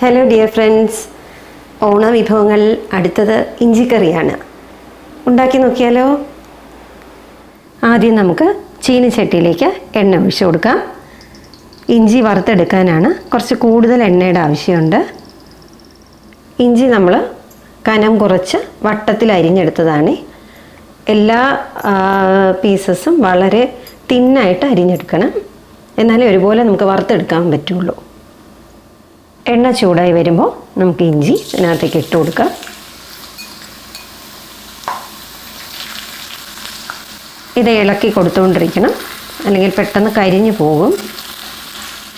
Hello dear friends ഓണ വിഭവങ്ങൾ അടുത്തത് ഇഞ്ചിക്കറിയാണ്. ഉണ്ടാക്കി നോക്കിയാലോ? ആദ്യം നമുക്ക് ചീനിച്ചട്ടിയിലേക്ക് എണ്ണ ഒഴിച്ചു കൊടുക്കാം. ഇഞ്ചി വറുത്തെടുക്കാനാണ് കുറച്ച് കൂടുതൽ എണ്ണയുടെ ആവശ്യമുണ്ട്. ഇഞ്ചി നമ്മൾ കനം കുറച്ച് വട്ടത്തിൽ അരിഞ്ഞെടുത്തതാണ്. എല്ലാ പീസസും വളരെ തിന്നായിട്ട് അരിഞ്ഞെടുക്കണം. എന്നാലേ ഒരുപോലെ നമുക്ക് വറുത്തെടുക്കാൻ പറ്റുള്ളൂ. എണ്ണ ചൂടായി വരുമ്പോൾ നമുക്ക് ഇഞ്ചി ഇതിനകത്തേക്ക് ഇട്ട് കൊടുക്കാം. ഇത് ഇളക്കി കൊടുത്തുകൊണ്ടിരിക്കണം. അല്ലെങ്കിൽ പെട്ടെന്ന് കരിഞ്ഞു പോകും.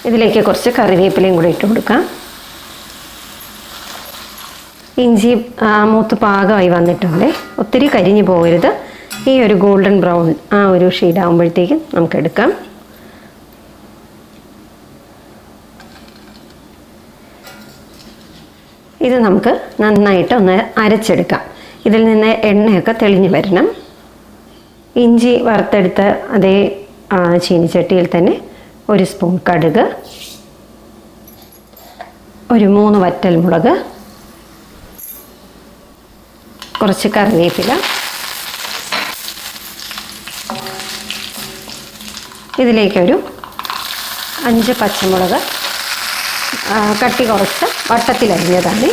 ഇതിലേക്ക് കുറച്ച് കറിവേപ്പിലയും കൂടെ ഇട്ട് കൊടുക്കാം. ഇഞ്ചി മൂത്ത് പാകമായി വന്നിട്ടുണ്ട്. ഒത്തിരി കരിഞ്ഞു പോകരുത്. ഈ ഒരു ഗോൾഡൻ ബ്രൗൺ ആ ഒരു ഷെയ്ഡ് ആകുമ്പോഴത്തേക്കും എടുക്കാം. ഇത് നമുക്ക് നന്നായിട്ട് ഒന്ന് അരച്ചെടുക്കാം. ഇതിൽ നിന്ന് എണ്ണയൊക്കെ തെളിഞ്ഞു വരണം. ഇഞ്ചി വറുത്തെടുത്ത അതേ ചീനിച്ചട്ടിയിൽ തന്നെ ഒരു സ്പൂൺ കടുക് ഒരു മൂന്ന് വറ്റൽ മുളക് കുറച്ച് കറിവേപ്പില. ഇതിലേക്കൊരു അഞ്ച് പച്ചമുളക് കട്ടി കുറച്ച് വട്ടത്തിലരിഞ്ഞതാണ്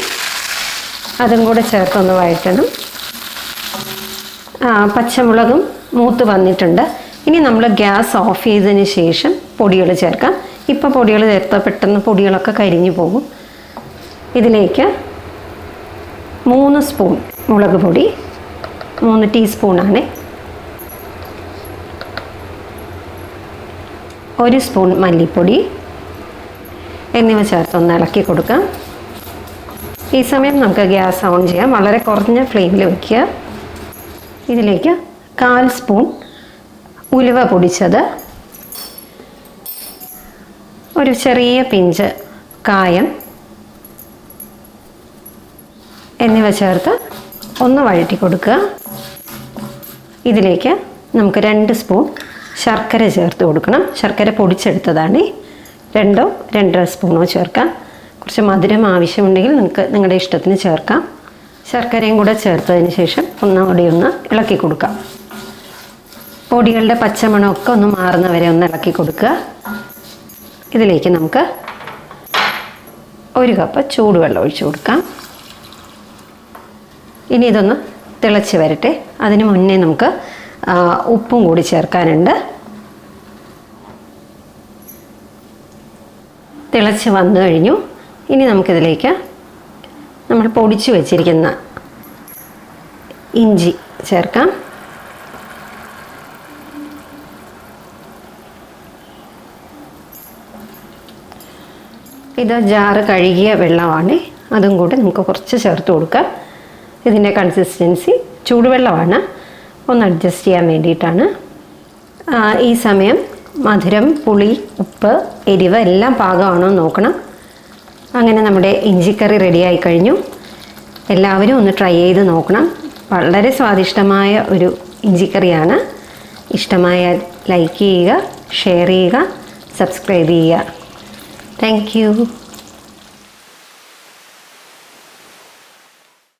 അതും കൂടെ ചേർത്തൊന്ന് വഴറ്റണം. പച്ചമുളകും മൂത്ത് വന്നിട്ടുണ്ട്. ഇനി നമ്മൾ ഗ്യാസ് ഓഫ് ചെയ്തതിന് ശേഷം പൊടികൾ ചേർക്കാം. ഇപ്പോൾ പൊടികൾ ചേർത്താൽ പെട്ടെന്ന് പൊടികളൊക്കെ കരിഞ്ഞു പോകും. ഇതിലേക്ക് മൂന്ന് സ്പൂൺ മുളക് പൊടി മൂന്ന് ടീസ്പൂണാണ്. ഒരു സ്പൂൺ മല്ലിപ്പൊടി എന്നിവ ചേർത്തൊന്ന് ഇളക്കി കൊടുക്കാം. ഈ സമയം നമുക്ക് ഗ്യാസ് ഓൺ ചെയ്യാം. വളരെ കുറഞ്ഞ ഫ്ലെയിമിൽ വയ്ക്കുക. ഇതിലേക്ക് കാൽ സ്പൂൺ ഉലുവ പൊടിച്ചത്. ഒരു ചെറിയ പിഞ്ച് കായം എന്നിവ ചേർത്ത് ഒന്ന് വഴറ്റി കൊടുക്കുക. ഇതിലേക്ക് നമുക്ക് രണ്ട് സ്പൂൺ ശർക്കര ചേർത്ത് കൊടുക്കണം. ശർക്കര പൊടിച്ചെടുത്തതാണ്. രണ്ടോ രണ്ടര സ്പൂണോ ചേർക്കാം. കുറച്ച് മധുരം ആവശ്യമുണ്ടെങ്കിൽ നിങ്ങൾക്ക് നിങ്ങളുടെ ഇഷ്ടത്തിന് ചേർക്കാം. ശർക്കരയും കൂടെ ചേർത്തതിന് ശേഷം ഒന്നുകൂടി ഒന്ന് ഇളക്കി കൊടുക്കാം. പൊടികളുടെ പച്ചമണമൊക്കെ ഒന്ന് മാറുന്നവരെ ഒന്ന് ഇളക്കി കൊടുക്കുക. ഇതിലേക്ക് നമുക്ക് ഒരു കപ്പ് ചൂടുവെള്ളം ഒഴിച്ചു കൊടുക്കാം. ഇനി ഇതൊന്ന് തിളച്ച് വരട്ടെ. അതിന് മുന്നേ നമുക്ക് ഉപ്പും കൂടി ചേർക്കാനുണ്ട്. തിളച്ച് വന്നു കഴിഞ്ഞു. ഇനി നമുക്കിതിലേക്ക് നമ്മൾ പൊടിച്ച് വച്ചിരിക്കുന്ന ഇഞ്ചി ചേർക്കാം. ഇത് ജാറ് കഴുകിയ വെള്ളമാണ്. അതും കൂടി നമുക്ക് കുറച്ച് ചേർത്ത് കൊടുക്കാം. ഇതിന്റെ കൺസിസ്റ്റൻസി ചൂടുവെള്ളമാണ്. ഒന്ന് അഡ്ജസ്റ്റ് ചെയ്യാൻ വേണ്ടിയിട്ടാണ്. ഈ സമയം മധുരം പുളി ഉപ്പ് എരിവ് എല്ലാം പാകമാണോ നോക്കണം. അങ്ങനെ നമ്മുടെ ഇഞ്ചിക്കറി റെഡിയായി കഴിഞ്ഞു. എല്ലാവരും ഒന്ന് ട്രൈ ചെയ്ത് നോക്കണം. വളരെ സ്വാദിഷ്ടമായ ഒരു ഇഞ്ചിക്കറിയാണ്. ഇഷ്ടമായാൽ ലൈക്ക് ചെയ്യുക ഷെയർ ചെയ്യുക സബ്സ്ക്രൈബ് ചെയ്യുക. താങ്ക്